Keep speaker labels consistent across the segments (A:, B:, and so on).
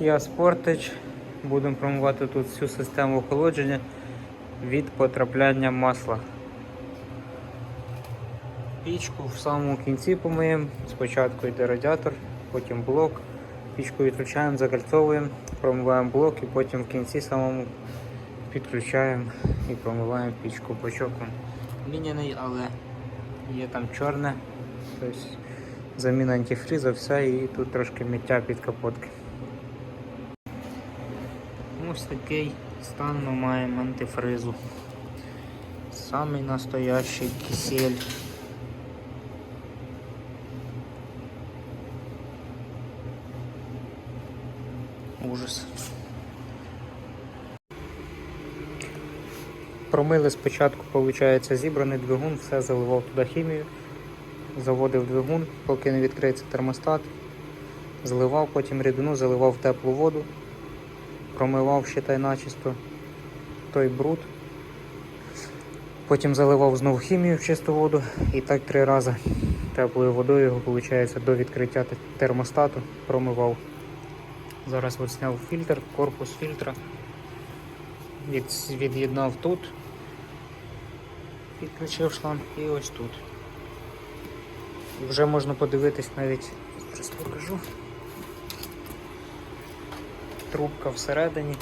A: Kia Sportage. Будемо промивати тут всю систему охолодження від потрапляння масла. Пічку в самому кінці помиємо. Спочатку йде радіатор, потім блок. Пічку відключаємо, закальцовуємо, промиваємо блок і потім в кінці самому підключаємо і промиваємо пічку бачоком. Міняний, але є там чорне. Тобто заміна антифріза, все і тут трошки миття під капотки. Ось такий стан ми маємо антифризу. Самий настоящий кисель. Ужас. Промили спочатку, виходить, зібраний двигун, все заливав туди хімію, заводив двигун, поки не відкриється термостат, заливав потім рідину, заливав теплу воду, промивав ще та й начисто той бруд. Потім заливав знову хімію в чисту воду і так три рази теплою водою його, виходить, до відкриття термостату промивав. Зараз от зняв фільтр, корпус фільтра, від, від'єднав тут, підключив шланг і ось тут. Вже можна подивитись навіть, зараз покажу. Трубка всередині,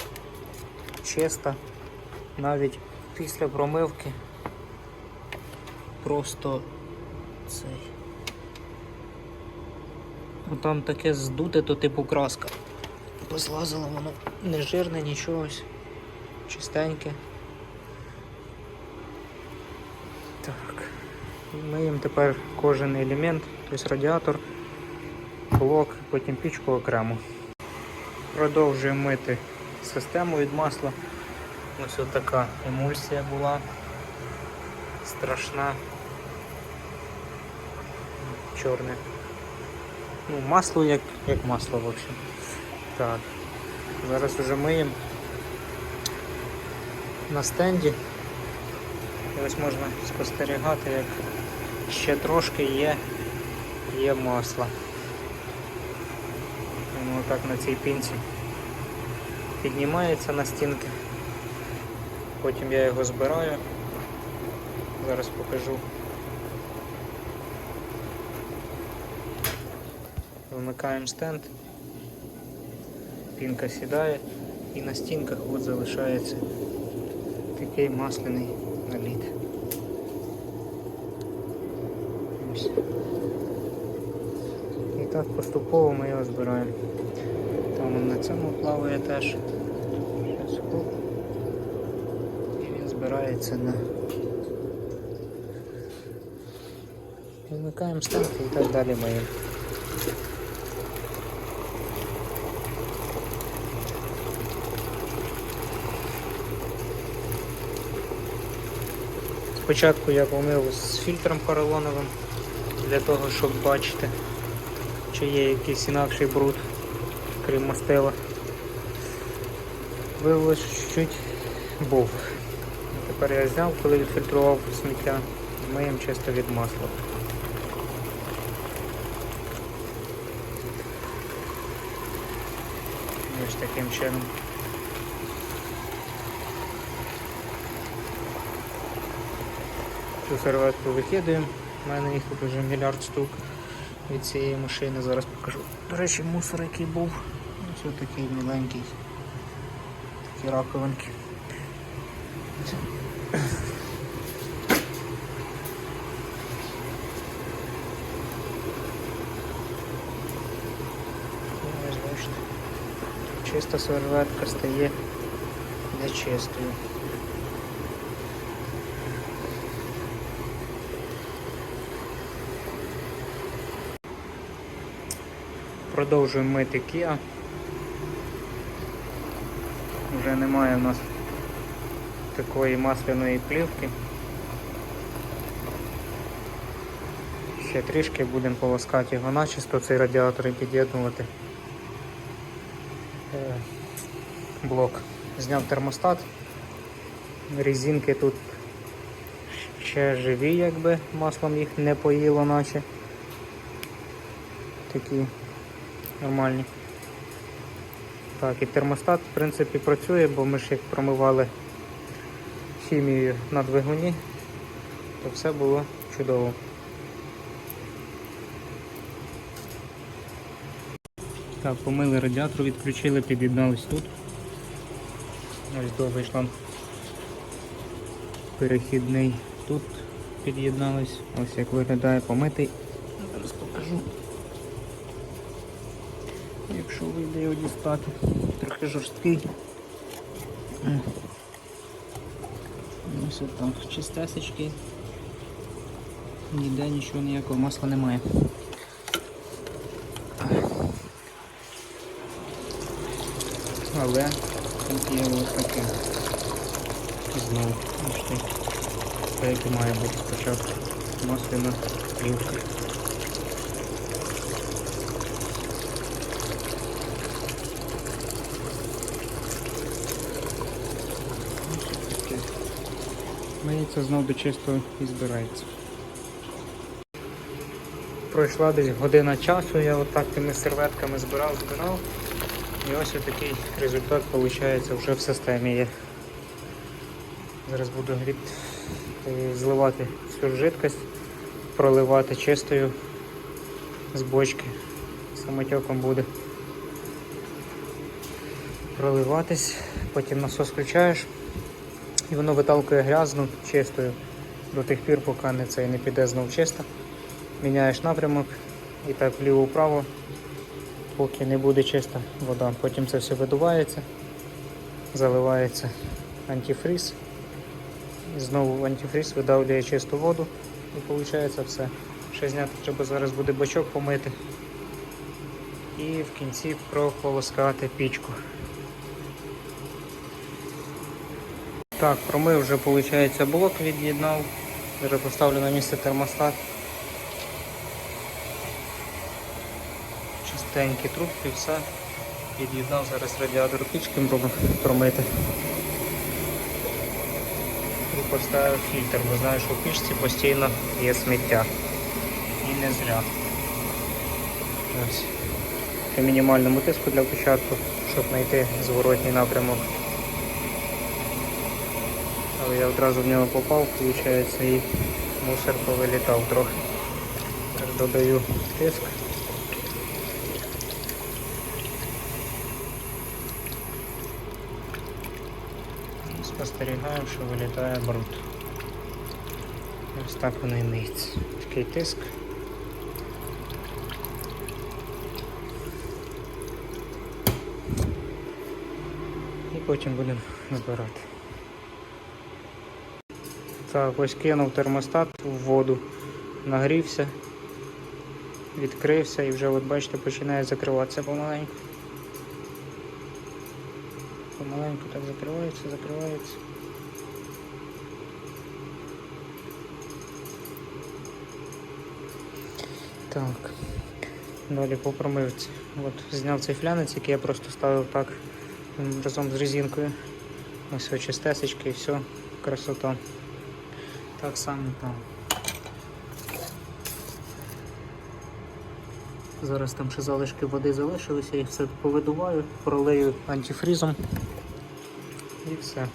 A: чиста, навіть після промивки просто цей. Ну там таке здуте, то типу краска. Позлазило воно не жирне, нічогось. Чистеньке. Так. І Миємо тепер кожен елемент, тобто радіатор, блок, потім пічку окремо. Продовжуємо мити систему від масла. Ось така емульсія була. Страшна. Чорне. Ну, масло як, як масло, в общем. Так. Зараз уже миємо на стенді. І ось можна спостерігати, як ще трошки є, є масла. Воно так на цій пінці піднімається на стінки. Потім я його збираю. Зараз покажу. Вимикаємо стенд. Пінка сідає і на стінках от залишається такий масляний наліт. Ось. Так поступово ми його збираємо. Там на цьому плаває теж. І він збирається на. Вимикаємо стенки і так далі маємо. Спочатку я помив з фільтром поролоновим для того, щоб бачити, чи є якийсь інакший бруд, крім мастила. Виявилось, що чуть-чуть був. Тепер я зняв, коли відфільтрував сміття, миємо чисто від масла. Ось таким чином. Цю серветку викидаємо. У мене їх тут вже мільярд штук від цієї машини. Зараз покажу. До речі, мусор який був. Ось такий міленький. Такі раковинки. Чиста серветка стає нечистою. Продовжуємо мити Kia. Вже немає у нас такої масляної плівки. Ще трішки будемо полоскати його начисто, цей радіатор і під'єднувати е, блок. Зняв термостат. Резинки тут ще живі, якби маслом їх не поїло, наче. Такі нормальні. Так, і термостат, в принципі, працює, бо ми ж як промивали хімією на двигуні, то все було чудово. Так, помили радіатор, відключили, під'єднались тут. Ось до вийшла перехідний тут під'єднались. Ось як виглядає помитий. Зараз покажу. Якщо вийде його дістати, трохи жорсткий. Ось отак. Чистесечки. Ніде нічого ніякого масла немає. Але тут є ось таке. Знову бачите, так як і має бути спочатку масляна плівка. Ось таке. Миється знов до чистого і збирається. Пройшла десь година часу, я отак тими серветками збирав, збирав. І ось такий результат виходить вже в системі є. Зараз буду е, зливати всю жидкость, проливати чистою з бочки. Самотеком буде проливатись, потім насос включаєш і воно виталкує грязну чистою до тих пір, поки не цей не піде знов чисто. Міняєш напрямок і так вліво-вправо, поки не буде чиста вода. Потім це все видувається, заливається антифриз. І знову антифриз видавлює чисту воду і виходить все. Ще зняти треба зараз буде бачок помити і в кінці прополоскати пічку. Так, промив вже виходить блок від'єднав. Вже поставлю на місце термостат. Чистенькі трубки, все. Під'єднав зараз радіатор пічки промити. І поставив фільтр, бо знаю, що в пічці постійно є сміття. І не зря. Ось. Мінімальному тиску для початку, щоб знайти зворотній напрямок. Але я одразу в нього попав, виходить, і мусор повилітав трохи. Додаю тиск. І спостерігаю, що вилітає бруд. Ось так воно і миється. Такий тиск. І потім будемо збирати. Так, ось кинув термостат в воду, нагрівся, відкрився і вже от бачите починає закриватися помаленьку. Помаленьку так закривається, закривається. Так. Далі по промивці. От зняв цей флянець, який я просто ставив так разом з резинкою. Ось ось і все, красота. Так само там. Зараз там ще залишки води залишилися, я їх все повидуваю, пролию антифрізом і все.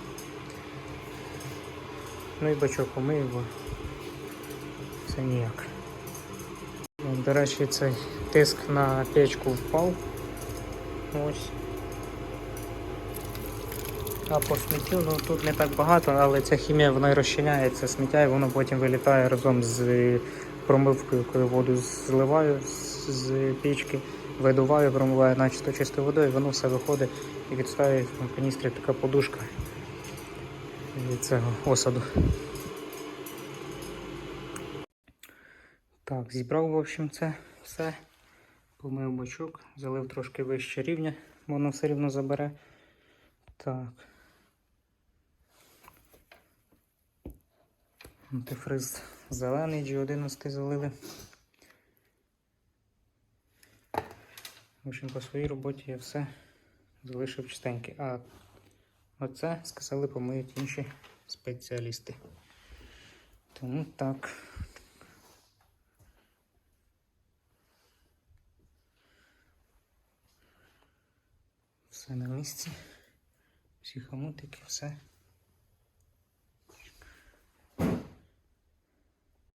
A: Ну і бачок помию, бо це ніяк. До речі, цей тиск на печку впав. Ось. А по сміттю, ну тут не так багато, але ця хімія вона розчиняється, сміття і воно потім вилітає разом з промивкою, коли воду зливаю з, пічки, видуваю, промиваю начисто чистою водою, воно все виходить і відставляє в каністрі така подушка від цього осаду. Так, зібрав, в общем, це все. Помив бочок, залив трошки вище рівня, воно все рівно забере. Так. Антифриз зелений, G11 залили. В общем, по своїй роботі я все залишив чистеньке. А оце сказали помиють інші спеціалісти. Тому так. Все. На місці. Всі хомутики, все.